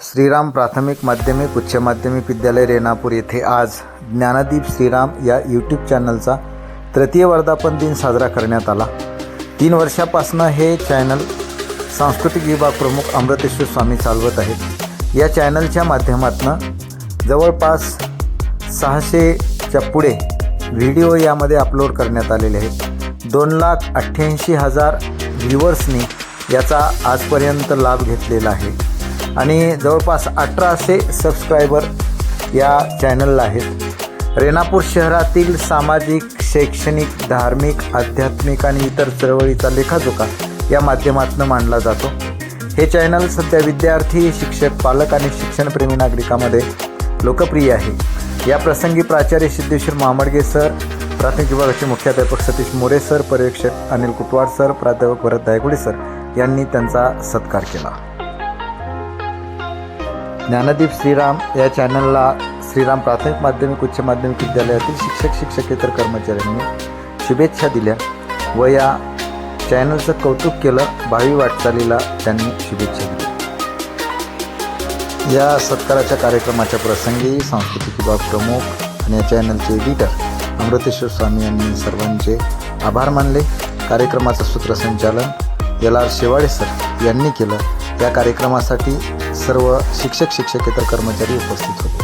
श्रीराम प्राथमिक माध्यमिक उच्च माध्यमिक विद्यालय रेणापूर येथे आज ज्ञानदीप श्रीराम या यूट्यूब चॅनलचा तृतीय वर्धापन दिन साजरा करण्यात आला. तीन वर्षापासून हे चॅनल सांस्कृतिक विभाग प्रमुख अमृतेश्वर स्वामी चालवत आहेत. या चॅनलच्या माध्यमातून जवळपास सहाशेच्या पुढे व्हिडिओ यामध्ये अपलोड करण्यात आलेले आहेत. दोन लाख अठ्ठ्याऐंशी हजार व्ह्युअर्सनी याचा आजपर्यंत लाभ घेतलेला आहे. आणि जवळपास अठराशे सबस्क्रायबर या चॅनलला आहेत. रेणापूर शहरातील सामाजिक शैक्षणिक धार्मिक आध्यात्मिक आणि इतर चळवळीचा लेखाजोखा या माध्यमातून मांडला जातो. हे चॅनल सध्या विद्यार्थी शिक्षक पालक आणि शिक्षणप्रेमी नागरिकांमध्ये लोकप्रिय आहे. या प्रसंगी प्राचार्य सिद्धेश्वर मामडगे सर प्राथमिक विभागाचे मुख्याध्यापक सतीश मोरे सर पर्यवेक्षक अनिल कुटवाड सर प्राध्यापक भरत दायगुडे सर यांनी त्यांचा सत्कार केला. ज्ञानदीप श्रीराम या चॅनलला श्रीराम प्राथमिक माध्यमिक उच्च माध्यमिक विद्यालयातील शिक्षक शिक्षकेतर कर्मचाऱ्यांनी शुभेच्छा दिल्या व या चॅनलचं कौतुक केलं भावी वाटचालीला त्यांनी शुभेच्छा दिल्या. या सत्काराच्या कार्यक्रमाच्या प्रसंगी सांस्कृतिक विभाग प्रमुख आणि या चॅनलचे एडिटर अमृतेश्वर स्वामी यांनी सर्वांचे आभार मानले. कार्यक्रमाचं सूत्रसंचालन एल आर शेवाळे सर यांनी केलं. या कार्यक्रमासाठी सर्व शिक्षक शिक्षकेतर कर्मचारी उपस्थित होते.